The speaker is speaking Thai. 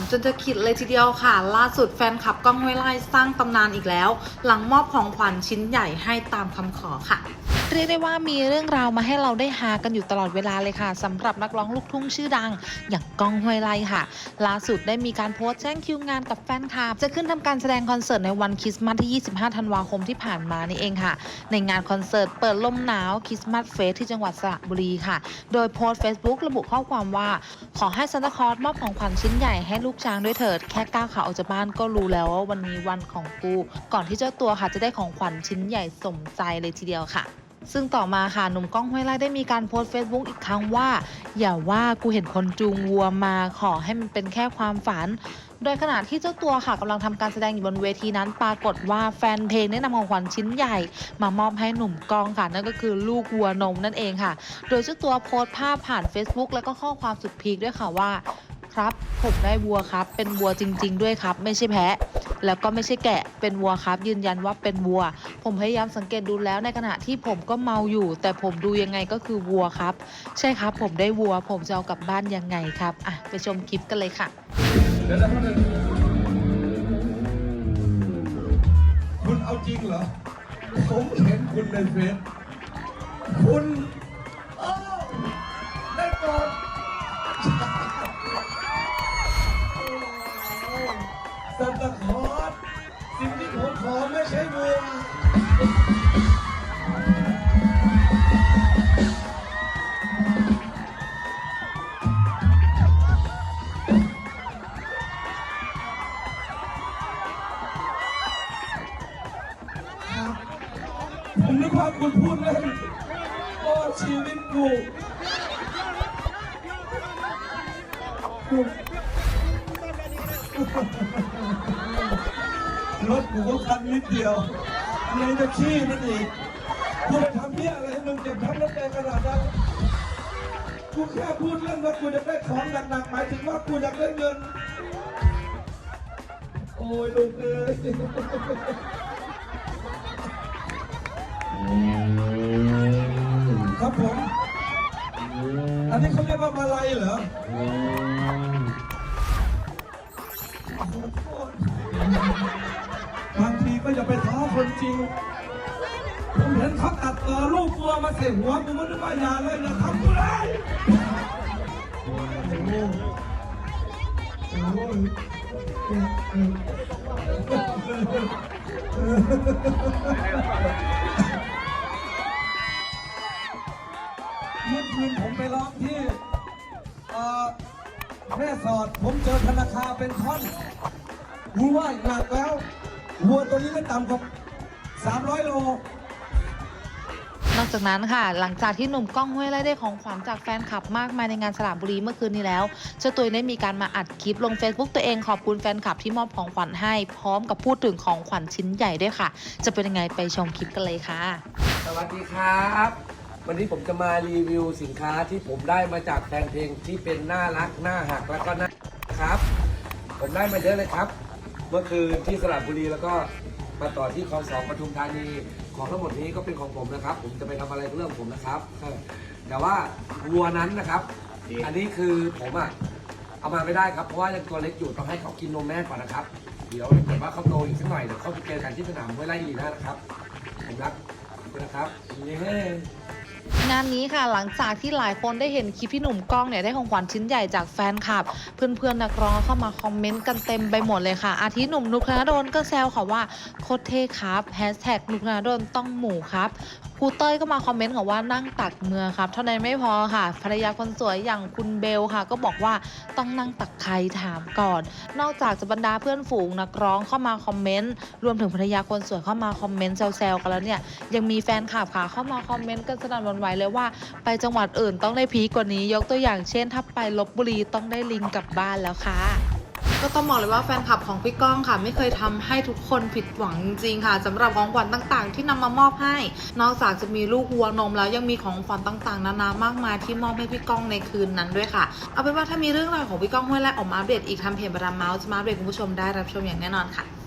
ำจนจะขิดเลยทีเดียวค่ะ ล่าสุดแฟนคลับก้องห้วยไล่สร้างตำนานอีกแล้ว หลังมอบของขวัญชิ้นใหญ่ให้ตามคำขอค่ะ เรียกได้ว่ามีเรื่องราวมาให้เราได้ฮากันอยู่ตลอดเวลาเลยค่ะสำหรับนักร้องลูกทุ่งชื่อดัง อย่างก้องห้วยไล่ค่ะ ล่าสุดได้มีการโพสต์แจ้งคิวงานกับแฟนคลับ จะขึ้นทำการแสดงคอนเสิร์ตในวันคริสต์มาสที่ 25 ธันวาคมที่ผ่านมานี่เองค่ะ ในงานคอนเสิร์ตเปิดลมหนาวคริสต์มาสเฟสที่จังหวัดสระบุรีค่ะ โดยโพสต์ Facebook ระบุข้อความว่า ขอให้ซานตาคลอสมอบของขวัญชิ้นใหญ่ให้ลูกช้างด้วยเถิดแค่ก้าวขาออกจากบ้านก็รู้แล้วว่าวันนี้วันของกูก่อนที่เจ้าตัวค่ะจะได้ของขวัญชิ้นใหญ่สมใจเลยทีเดียวค่ะ ซึ่งต่อมาค่ะหนุ่มก้องห้วยไร่ได้มีการโพสต์ Facebook อีกครั้งว่า อย่าว่ากูเห็นคนจูงวัวมาขอให้มันเป็นแค่ความฝัน โดยขณะที่เจ้าตัวค่ะกำลังทำการแสดงอยู่บนเวทีนั้น ปรากฏว่าแฟนเพลงได้นำของขวัญชิ้นใหญ่ มามอบให้หนุ่มกองค่ะนั่นก็คือลูกวัวนมนั่นเองค่ะ โดยเจ้าตัวโพสต์ภาพผ่าน Facebook แล้วก็ข้อความสุดพีคด้วยค่ะว่า ครับ ผมได้วัวครับ เป็นวัวจริง ๆ ด้วยครับ ไม่ใช่แพะ แล้วก็ไม่ใช่แกะ เป็นวัวครับ ยืนยันว่าเป็นวัว ผมพยายามสังเกตดูแล้วในขณะที่ผมก็เมาอยู่ แต่ผมดูยังไงก็คือวัวครับ ใช่ครับ ผมได้วัว ผมจะเอากลับบ้านยังไงครับอะไปชมคลิปกันเลยค่ะคุณเอาจริงเหรอผมเห็นคุณในเฟซคุณ ผมขอไม่ใช่วัวผมนึกว่าคุณพูดเล่นโอ้ชีวิตกูกู รถกูก็คันนิดเดียวยังจะขี้มันอีกกูไปทำเพี้ยอะไรให้มึงเจ็บช้ำน้ำใจขนาดนั้นกูแค่พูดเล่นว่ากูจะได้ของหนักๆหมายถึงว่ากูอยากได้เงิน โอ้ยลูกเอ้ยครับผม อันนี้เขาเรียกว่ามาลัยเหรอบางทีก็ อย่าไปท้อคนจริง ผมเห็นเขาตัดต่อลูกวัวมาใส่หัวกูมันนึกว่ยาเลยอย่าทำกูเลยโอ้โหโอ้โหเมื่อคืนผมไปร้องที่เอ่อแม่สอดผมเจอธนาคารเป็นท่อนรู้ว่าหนักแล้ว วัวตัวนี้ไม่ต่ำกว่า300 โล นอกจากนั้นค่ะ หลังจากที่หนุ่มก้องห้วยไร่ได้ของขวัญจากแฟนคลับมากมายในงานสระบุรีเมื่อคืนนี้แล้วเจ้าตัวได้มีการมาอัดคลิปลง Facebook ตัวเองขอบคุณแฟนคลับที่มอบของขวัญให้ พร้อมกับพูดถึงของขวัญชิ้นใหญ่ด้วยค่ะ จะเป็นยังไงไปชมคลิปกันเลยค่ะ สวัสดีครับ วันนี้ผมจะมารีวิวสินค้าที่ผมได้มาจากแฟนเพลงที่เป็นน่ารักน่าหักแล้วก็น่าครับ ผมได้มาเยอะเลยครับ เมื่อคืนที่สระบุรีแล้วก็มาต่อที่คลองสองปทุมธานีของทั้งหมดนี้ก็เป็นของผมนะครับ ผมจะไปทำอะไรก็เรื่องของผมนะครับเออแต่ว่าวัวนั้นนะครับ อันนี้คือผมอะเอามาไม่ได้ครับเพราะว่ายังตัวเล็กอยู่ต้องให้เขากินนมแม่ก่อนนะครับ เดี๋ยวถ้าเกิดว่าเขาโตอีกสักหน่อยเดี๋ยวเขาไปเจอกันที่สนามห้วยไร่ลีน่านะครับผมรักคุณนะครับเย้ งานนี้ค่ะหลังจากที่หลายคนได้เห็นคลิปพี่หนุ่มกล้องเนี่ยได้ของขวัญชิ้นใหญ่จากแฟนคลับ เพื่อนๆนักร้องเข้ามาคอมเมนต์กันเต็มไปหมดเลยค่ะ อาทิหนุ่มนุกธนดลก็แซวค่ะว่าโคตรเท่ครับแฮชแท็กนุกธนดลต้องหมู่ครับ รูเต้ยก็มาคอมเมนต์ค่ะว่านั่งตักเมือครับ เท่านั้นไม่พอค่ะ ภรรยาคนสวยอย่างคุณเบลค่ะ ก็บอกว่าต้องนั่งตักใครถามก่อน นอกจากจะบรรดาเพื่อนฝูงนักร้องเข้ามาคอมเมนต์รวมถึงภรรยาคนสวยเข้ามาคอมเมนต์แซวๆกันแล้วเนี่ยยังมีแฟนคลับค่ะเข้ามาคอมเมนต์กันสนั่นวันไหวเลยว่า ไปจังหวัดอื่นต้องได้พีกว่านี้ยกตัวอย่างเช่นถ้าไปลบบุรีต้องได้ลิงกลับบ้านแล้วค่ะ ก็ต้องบอกเลยว่าแฟนคลับของพี่ก้องค่ะ ไม่เคยทำให้ทุกคนผิดหวังจริงค่ะสำหรับของขวัญต่างๆ ที่นำมามอบให้ นอกจากจะมีลูกวัวนมแล้วยังมีของขวัญต่างๆนานามากมายที่มอบให้พี่ก้องในคืนนั้นด้วยค่ะ เอาเป็นว่าถ้ามีเรื่องราวของพี่ก้องห้วยไร่ออกมาอัปเดตอีกทำเพจบารามเมาส์จะมาอัปเดตคุณผู้ชมได้รับชมอย่างแน่นอนค่ะ